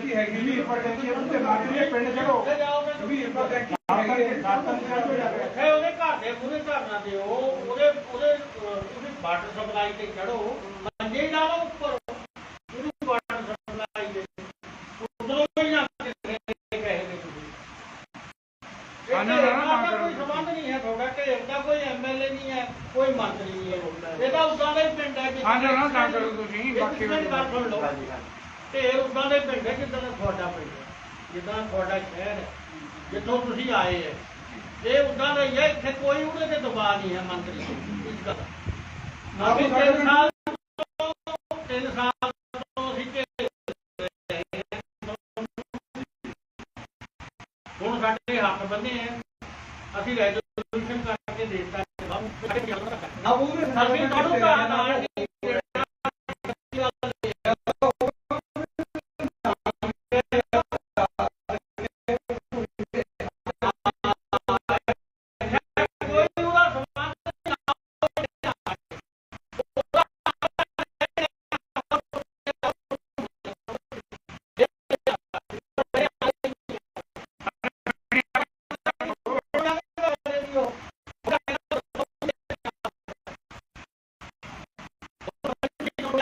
ਕੀ ਹੈਗੀ ਵੀ ਪਰ ਟੈਂਕੀ ਉਹਦੇ ਨਾਲ ਹੀ ਪਿੰਡ ਜਾਓਗੇ ਵੀ ਪਰ ਟੈਂਕੀ ਚੜ ਉਹਦੇ ਘਰ ਦੇ ਮੂਹਰੇ ਧਰਨਾ ਦਿਓ ਉਹਦੇ ਉਹਦੇ ਉਹਦੀ ਵਾਟਰ ਸਪਲਾਈ ਤੇ ਚੜੋ ਮੰਜੇ ਲਾ ਲਓ ਉੱਪਰ। ਉਹਦੀ ਵਾਟਰ ਸਪਲਾਈ ਦੇ ਉਧਰੋਂ ਹੀ ਨਾ ਤੁਸੀਂ ਇਹ ਤਾਂ ਕੋਈ। ਸੰਬੰਧ ਨਹੀਂ ਹੈ ਤੁਹਾਡਾ ਢੇਰ ਦਾ ਕੋਈ ਐਮਐਲਏ ਨਹੀਂ ਹੈ ਕੋਈ ਮੰਤਰੀ ਨਹੀਂ ਹੈ। ਇਹਦਾ ਉਦਾਂ ਦਾ ਹੀ ਪਿੰਡ ਹੈ ਹਾਂ, ਨਾ, ਨਾ, ਕਰੋ ਤੁਸੀਂ, ਬਾਕੀ ਗੱਲ ਸੁਣ ਲਓ। ਢੇਰ ਉਦਾਂ ਦੇ ਪਿੰਡ ਹੈ ਜਿੱਦਾਂ ਦਾ ਤੁਹਾਡਾ ਪਿੰਡ ਹੈ? ਜਿੱਦਾਂ ਤੁਹਾਡਾ ਸ਼ਹਿਰ ਹੈ ਜਿੱਥੋਂ ਤੁਸੀਂ ਆਏ ਹੈ। ਇਹ ਉਦਾਂ ਦਾ ਹੀ ਹੈ ਇੱਥੇ ਕੋਈ ਉਹਦੇ ਤੇ ਦਬਾਅ ਨਹੀਂ ਹੈ ਮੰਤਰੀ ਇਸ ਗੱਲ ਅਸੀਂ ਸਾਡੇ ਤਿੰਨ ਸਾਲ ਤੋਂ ਤਿੰਨ ਸਾਲ ਤੋਂ ਅਸੀਂ ਢੇਰ ਹੁਣ ਸਾਡੇ ਹੱਥ ਬੰਨੇ ਹੈ। ਅਸੀਂ ਰੈਜ਼ੋਲੂਸ਼ਨ ਕਰਕੇ ਦਿੱਤਾ ਨਾ ਉਹ ਵੀ ਅਸੀਂ ਤੁਹਾਨੂੰ ਘਰ ਨਾਲ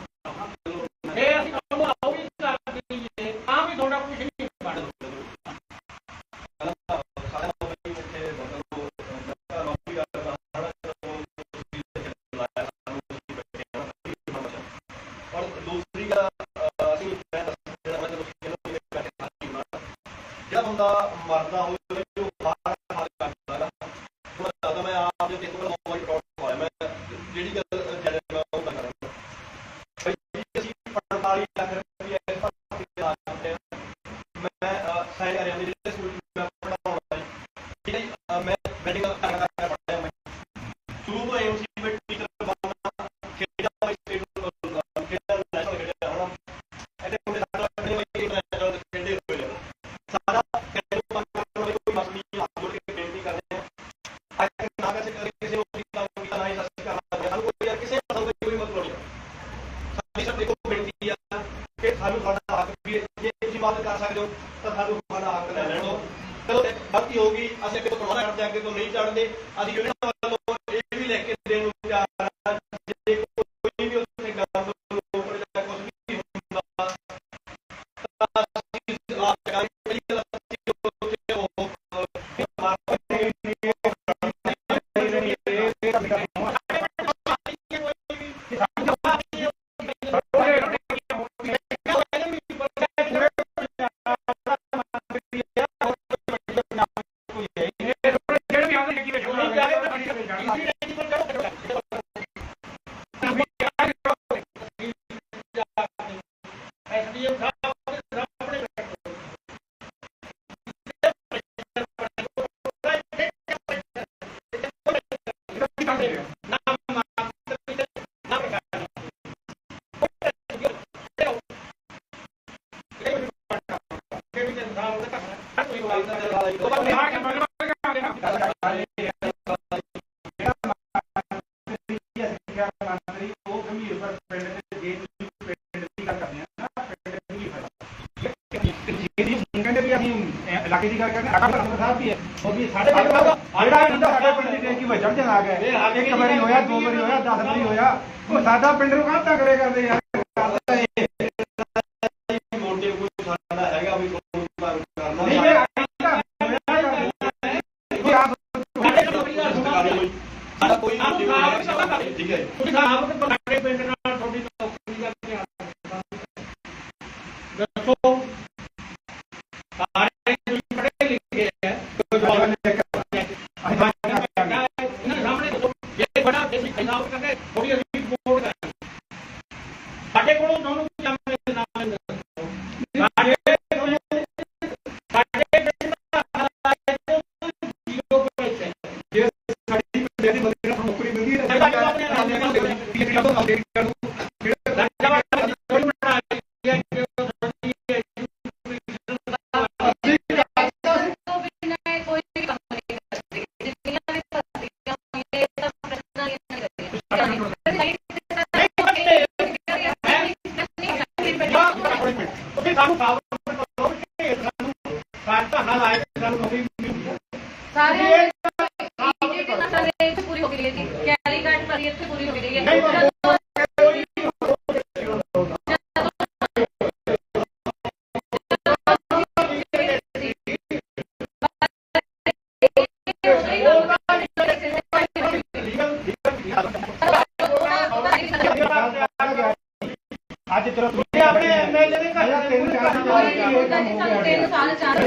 ਇਹ ਅਸੀਂ ਤੁਹਾਨੂੰ ਆਓ ਵੀ ਕਰ ਦਈਏ ਤਾਂ ਵੀ ਤੁਹਾਡਾ ਕੁਝ ਨਹੀਂ ਬਣਦਾ ਔਰ ਦੂਸਰੀ ਗੱਲ ਅਹ, ਅਸੀਂ ਮੈਂ ਦੱਸ ਜਿਹੜਾ ਮੈਂ ਤੁਹਾਨੂੰ ਕਹਿੰਦਾ ਵੀ ਬੈਠੇ ਸਾਥੀ ਹੋਣਾ ਜਿਹੜਾ ਬੰਦਾ ਮਰਦਾ ਹੋਵੇ ਉਹ ਹਾਰ ਹਾਰ ਕਰਦਾ ਹੈਗਾ ਹੁਣ ਦੱਸਦਾ ਮੈਂ ਆਪ ਜੇ ਤਿੰਨ ਵਾਰ ਮੋਬਾਈਲ ਟੌਪ ਹੋਇਆ ਮੈਂ ਜਿਹੜੀ ਗੱਲ ਜਿਹੜੇ ਮੈਂ ਉਹ ਗੱਲ ਕਰਾਂਗਾ ਭਾਈ ਜੀ, ਅਸੀਂ 45 ਲੱਖ ਰੁਪਏ ਇਸ ਭਰਤੀ ਤੇ ਲਾ ਚੁੱਕੇ ਹਾਂ ਮੈਂ ਸਾਈਨ ਕਰਿਆ ਮੇਰੇ ਜਿਹੜੇ ਸਕੂਲ ਵਿੱਚ ਮੈਂ ਪੜਾਉਣਾ ਹੈ ਠੀਕ ਹੈ ਜੀ, ਅਹ, ਮੈਂ ਮੈਡੀਕਲ ਕਰਨਾ ਕਰ ਪੜਿਆ ਮੈਂ ਸ਼ੁਰੂ ਤੋਂ ਐਮਸੀ ਵਿੱਚ ਟੀਚਰ ਬਣਨਾ ਖੇਡਾਂ ਵਿੱਚ ਸਟੇਟ ਖੇਡਾਂ ਨੈਸ਼ਨਲ ਖੇਡਿਆ ਹੁਣ ਇਹਦੇ ਮੁੰਡੇ ਸਾਡਾ ਖੇਡੇ ਹੋਏ ਨੈਸ਼ਨਲ ਖੇਡੇ ਹੋਏ ਨੇ ਸਾਡਾ ਖੇਡ ਨੂੰ ਕੰਮ ਕਰਨ ਵਾਲੀ ਕੋਈ ਮਸਲੀ ਨਹੀਂ ਹੱਥ ਜੋੜ ਕੇ ਬੇਨਤੀ ਕਰਦੇ ਹਾਂ ਅੱਜ ਤੱਕ ਨਾ ਕਿਸੇ ਕਦੇ ਕਿਸੇ ਨੂੰ ਕੀ ਕੰਮ ਕੀਤਾ ਨਾ ਹੀ ਸੱਚ ਕਰਨਾ ਸਾਨੂੰ ਕੋਈ ਯਾਰ ਕਿਸੇ ਮਸਲ ਦੀ ਕੋਈ ਮਤਲਬ ਨਹੀਂ ਸਾਡੀ ਸਭ ਦੇਖੋ ਬੇਨਤੀ ਆ ਕਿ ਸਾਨੂੰ ਸਾਡਾ ਹੱਕ ਵੀ ਹੈ। ਜੇ ਤੁਸੀਂ ਮਦਦ ਕਰ ਸਕਦੇ ਹੋ ਤਾਂ ਸਾਨੂੰ ਸਾਡਾ ਹੱਕ ਲੈ ਲੈਣ ਦਿਓ ਚਲੋ ਇਹ ਗਲਤੀ ਹੋ ਗਈ ਅਸੀਂ ਅੱਗੇ ਤੋਂ ਕਰਵਾਉਣਾ ਕਰਦੇ ਹਾਂ, ਅੱਗੇ ਤੋਂ ਨਹੀਂ ਚੜਦੇ ਕਹਿੰਦੇ ਵੀ ਅਸੀਂ ਇਲਾਕੇ ਦੀ ਗੱਲ ਕਰਦੇ ਹਾਂ ਅਕਬਰ ਸਾਹਿਬ ਵੀ ਹੈ ਉਹ ਵੀ ਸਾਡੇ ਪਿੰਡ ਦਾ ਜਿਹੜਾ ਬੰਦਾ ਸਾਡੇ ਪਿੰਡ ਦੀ ਟੈਂਕੀ ਵਿੱਚ ਚੜ ਜਾਣਾ ਗਿਆ ਇੱਕ ਵਾਰੀ ਹੋਇਆ, ਦੋ ਵਾਰੀ ਹੋਇਆ 10 ਵਾਰੀ ਹੋਇਆ, ਉਹ ਸਾਡਾ ਪਿੰਡ ਨੂੰ ਕਾਹਤਾ ਕਰੇ ਕਰਦੇ ਯਾਰ? ਠੀਕ ਤੇ ਤੁਹਾਡੇ ਪਿੰਡ ਨਾਲ ਤੁਹਾਡੀ ਨੌਕਰੀ ਦਾ ਕੀ ਦੱਸੋ, ਸਾਰੇ ਤੁਸੀਂ ਲਿਖੇ ਹੈ ਸਾਹਮਣੇ ਜੇ ਬੜਾ ਤੁਸੀਂ ਖਿਲਾਫ ਕਰਦੇ ਮਿਲੂ ਸਾਰੇ ਪੂਰੀ ਹੋ ਗਈ ਹੈ ਜੀ। ਕੈਲੀ ਕਾਰਡ ਵਾਲੀ ਇੱਥੇ ਪੂਰੀ ਹੋ ਗਈ ਹੈ। ਅੱਜ ਤੇਰਾ ਆਪਣੇ ਐਮਐਲਏ ਦੇ ਘਰ ਤਿੰਨ ਚਾਰ ਸਾਲ ਹੋ ਗਏ ਤਿੰਨ ਸਾਲ ਚਾਰ